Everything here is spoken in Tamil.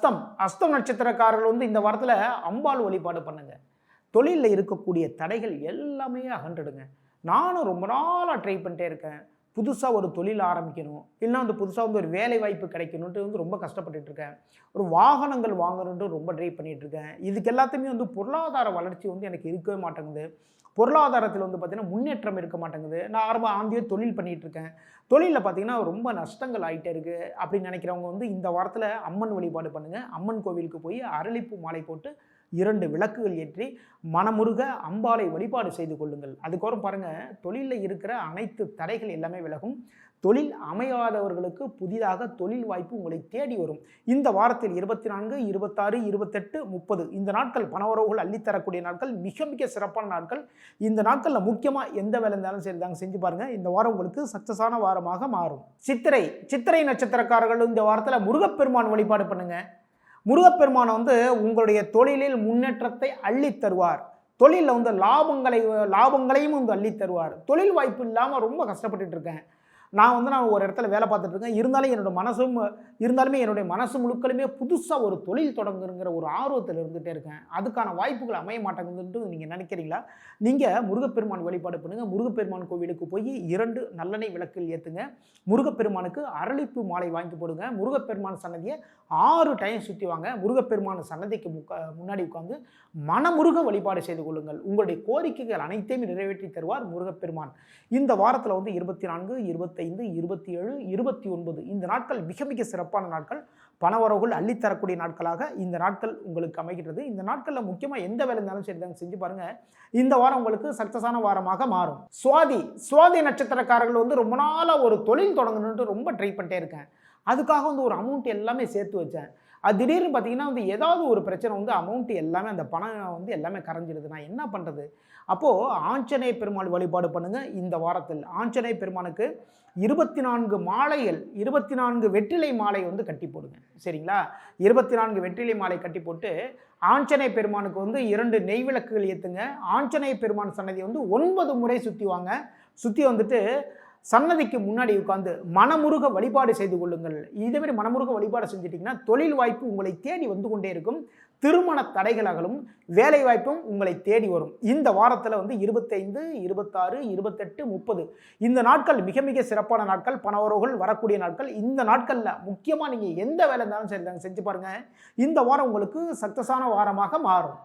அஸ்தம் அஸ்தம் நட்சத்திரக்காரர்கள் வந்து இந்த வாரத்தில் அம்பாள் வழிபாடு பண்ணுங்க. தொழிலில் இருக்கக்கூடிய தடைகள் எல்லாமே அகன்றுடுங்க. நானும் ரொம்ப நாளாக ட்ரை பண்ணிட்டே இருக்கேன். புதுசாக ஒரு தொழில் ஆரம்பிக்கணும். இல்லைனா வந்து புதுசாக வந்து ஒரு வேலை வாய்ப்பு கிடைக்கணுன்ட்டு வந்து ரொம்ப கஷ்டப்பட்டுட்டு இருக்கேன் ஒரு வாகனங்கள் வாங்கணுன்ட்டு ரொம்ப ட்ரை பண்ணிட்டு இருக்கேன் இதுக்கு எல்லாத்தையுமே வந்து பொருளாதார வளர்ச்சி வந்து எனக்கு இருக்கவே மாட்டேங்குது. பொருளாதாரத்தில் வந்து பார்த்திங்கன்னா முன்னேற்றம் இருக்க மாட்டேங்குது. நான் ஆரம்ப ஆந்தியோ தொழில் பண்ணிகிட்டு இருக்கேன் தொழிலில் பார்த்தீங்கன்னா ரொம்ப நஷ்டங்கள் ஆகிட்டே இருக்குது அப்படின்னு நினைக்கிறவங்க வந்து இந்த வாரத்தில் அம்மன் வழிபாடு பண்ணுங்கள் அம்மன் கோவிலுக்கு போய் அரளிப்பூ மாலை போட்டு இரண்டு விளக்குகள் ஏற்றி மனமுருக அம்பாளை வழிபாடு செய்து கொள்ளுங்கள். அதுக்கப்புறம் பாருங்கள் தொழிலில் இருக்கிற அனைத்து தடைகள் எல்லாமே விலகும். தொழில் அமையாதவர்களுக்கு புதிதாக தொழில் வாய்ப்பு உங்களை தேடி வரும். இந்த வாரத்தில் இருபத்தி நான்கு இருபத்தாறு இருபத்தெட்டு முப்பது இந்த நாட்கள் பணவரவுகள் அள்ளித்தரக்கூடிய நாட்கள் மிக மிக சிறப்பான நாட்கள். இந்த நாட்களில் முக்கியமாக எந்த வேலை இருந்தாலும் சரி தாங்க செஞ்சு பாருங்கள் இந்த வாரம் உங்களுக்கு சக்ஸஸான வாரமாக மாறும். சித்திரை சித்திரை நட்சத்திரக்காரர்கள் இந்த வாரத்தில் முருகப்பெருமான் வழிபாடு பண்ணுங்கள் முருகப்பெருமான் வந்து உங்களுடைய தொழிலில் முன்னேற்றத்தை அள்ளித்தருவார் தொழிலில் வந்து லாபங்களை லாபங்களையும் வந்து அள்ளித் தருவார். தொழில் வாய்ப்பு இல்லாமல் ரொம்ப கஷ்டப்பட்டுட்டு இருக்கேன். நான் வந்து நான் ஒரு இடத்துல வேலை பார்த்துட்டு இருக்கேன். இருந்தாலும் என்னோடய மனசும் இருந்தாலுமே என்னுடைய மனசு முழுக்களுமே புதுசாக ஒரு தொழில் தொடங்குங்கிற ஒரு ஆர்வத்தில் இருந்துகிட்டே இருக்கேன். அதுக்கான வாய்ப்புகள் அமைய மாட்டேங்குதுன்ட்டு நீங்கள் நினைக்கிறீங்களா? நீங்கள் முருகப்பெருமான் வழிபாடு பண்ணுங்கள் முருகப்பெருமான் கோவிலுக்கு போய் இரண்டு நல்லெண்ணெய் விளக்கில் ஏற்றுங்க முருகப்பெருமானுக்கு அரளிப்பு மாலை வாங்கி போடுங்க. முருகப்பெருமான் சன்னதியை ஆறு டைம் சுற்றி வாங்க. முருகப்பெருமான் சன்னதிக்கு முக்க முன்னாடி உட்காந்து மனமுருக வழிபாடு செய்து கொள்ளுங்கள். உங்களுடைய கோரிக்கைகள் அனைத்தையும் நிறைவேற்றி தருவார் முருகப்பெருமான். இந்த வாரத்தில் வந்து இருபத்தி நான்கு இருபத்தைந்து இருபத்தி ஏழு இருபத்தி ஒன்பது இந்த நாட்கள் மிக மிக சிறப்பான நாட்கள். பணவரவுகள் அள்ளித்தரக்கூடிய நாட்களாக இந்த நாட்கள் உங்களுக்கு அமைகின்றது. இந்த நாட்களில் முக்கியமாக எந்த வேலை இருந்தாலும் சரி தாங்க செஞ்சு பாருங்கள் இந்த வாரம் உங்களுக்கு சக்ஸஸான வாரமாக மாறும். சுவாதி சுவாதி நட்சத்திரக்காரர்கள் வந்து ரொம்ப நாளாக ஒரு தொழில் தொடங்கணுன்ட்டு ரொம்ப ட்ரை பண்ணிட்டே இருக்கேன். அதுக்காக வந்து ஒரு அமௌண்ட் எல்லாமே சேர்த்து வச்சேன். அது திடீர்னு பார்த்தீங்கன்னா வந்து ஏதாவது ஒரு பிரச்சனை வந்து அமௌண்ட் எல்லாமே அந்த பணம் வந்து எல்லாமே கரைஞ்சிடுது. நான் என்ன பண்ணுறது அப்போது ஆஞ்சநேய பெருமாள் வழிபாடு பண்ணுங்கள் இந்த வாரத்தில். ஆஞ்சநேய பெருமானுக்கு இருபத்தி நான்கு மாலைகள் இருபத்தி நான்கு வெற்றிலை மாலை வந்து கட்டி போடுங்க. சரிங்களா? இருபத்தி நான்கு வெற்றிலை மாலை கட்டி போட்டு ஆஞ்சநேய பெருமானுக்கு வந்து இரண்டு நெய் விளக்குகள் ஏற்றுங்க ஆஞ்சநேய பெருமான் சன்னதி வந்து ஒன்பது முறை சுற்றி வாங்க. சுற்றி வந்துட்டு சன்னதிக்கு முன்னாடி உட்காந்து மனமுருக வழிபாடு செய்து கொள்ளுங்கள். இதேமாதிரி மனமுருக வழிபாடு செஞ்சிட்டிங்கன்னா தொழில் வாய்ப்பு உங்களை தேடி வந்து கொண்டே இருக்கும். திருமண தடைகளாகலும் வேலை வாய்ப்பும் உங்களை தேடி வரும். இந்த வாரத்தில் வந்து இருபத்தைந்து இருபத்தாறு இருபத்தெட்டு முப்பது. இந்த நாட்கள் மிக மிக சிறப்பான நாட்கள். பணவரவுகள் வரக்கூடிய நாட்கள். இந்த நாட்களில் முக்கியமாக நீங்கள் எந்த வேலை இருந்தாலும் சரி செஞ்சு பாருங்கள் இந்த வாரம் உங்களுக்கு சக்ஸஸான வாரமாக மாறும்.